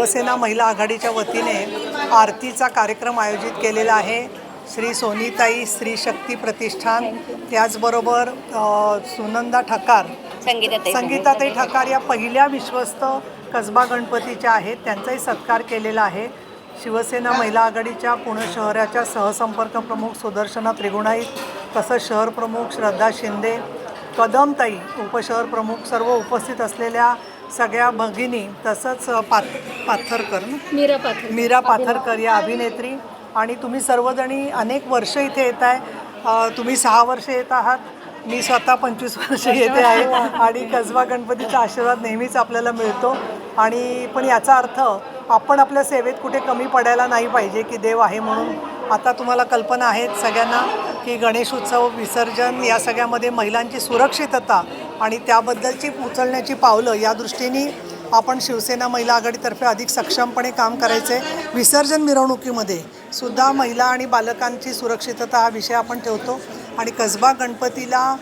शिवसेना महिला आघाडीच्या वतीने आरतीचा कार्यक्रम आयोजित केलेला आहे. श्री सोनीताई स्त्री शक्ती प्रतिष्ठान त्याचबरोबर सुनंदा ठकार संगीताताई संगीताताई ठकार या पहिल्या विश्वस्त कसबा गणपतीच्या आहेत. त्यांचाही सत्कार केलेला आहे. शिवसेना महिला आघाडीच्या पुणे शहराच्या सहसंपर्क प्रमुख सुदर्शना त्रिगुणाईत तसंच शहर प्रमुख श्रद्धा शिंदे कदमताई उपशहर प्रमुख सर्व उपस्थित असलेल्या सगळ्या भगिनी तसंच पाथ पाथरकर ना? मीरा पाथर मीरा पाथरकर या अभिनेत्री. आणि तुम्ही सर्वजणी अनेक वर्ष इथे येत आहे. तुम्ही सहा वर्ष येत आहात. मी स्वतः पंचवीस वर्ष येते आहे. आणि कसबा गणपतीचा आशीर्वाद नेहमीच आपल्याला मिळतो. आणि पण याचा अर्थ आपण आपल्या सेवेत कुठे कमी पडायला नाही पाहिजे की देव आहे म्हणून. आता तुम्हाला कल्पना आहेत सगळ्यांना की गणेश उत्सव विसर्जन या सगळ्यामध्ये महिलांची सुरक्षितता आणि त्याबद्दलची उचलण्याची पावलं या दृष्टीने आपण शिवसेना महिला आघाडीतर्फे अधिक सक्षमपणे काम करायचे. विसर्जन मिरवणुकीमध्ये सुद्धा महिला आणि बालकांची सुरक्षितता हा विषय आपण ठेवतो. आणि कसबा गणपतीला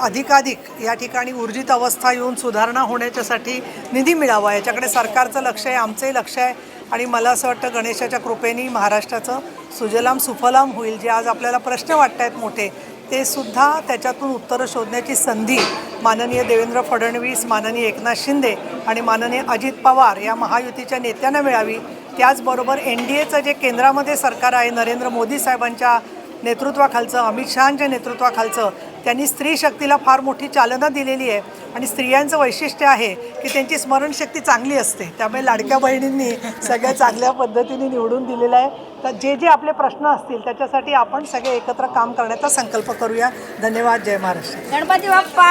अधिकाधिक या ठिकाणी ऊर्जित अवस्था येऊन सुधारणा होण्याच्यासाठी निधी मिळावा याच्याकडे सरकारचं लक्ष आहे आमचंही लक्ष आहे. आणि मला असं वाटतं गणेशाच्या कृपेने महाराष्ट्राचं सुजलाम सुफलाम होईल जे आज आपल्याला प्रश्न वाटत आहेत मोठे. ते सुद्धा त्याच्यातून उत्तरं शोधण्याची संधी माननीय देवेंद्र फडणवीस माननीय एकनाथ शिंदे आणि माननीय अजित पवार या महायुतीच्या नेत्यांना मिळावी. त्याचबरोबर एन डी एचं जे केंद्रामध्ये सरकार आहे नरेंद्र मोदी साहेबांच्या नेतृत्वाखालचं अमित शहांच्या नेतृत्वाखालचं त्यांनी स्त्री शक्तीला फार मोठी चालना दिलेली आहे. आणि स्त्रियांचं वैशिष्ट्य आहे की त्यांची स्मरणशक्ती चांगली असते. त्यामुळे लाडक्या बहिणींनी सगळ्या चांगल्या पद्धतीने निवडून दिलेलं आहे. तर जे जे आपले प्रश्न असतील त्याच्यासाठी आपण सगळे एकत्र काम करण्याचा संकल्प करूया. धन्यवाद. जय महाराष्ट्र. गणपती बाप्पा!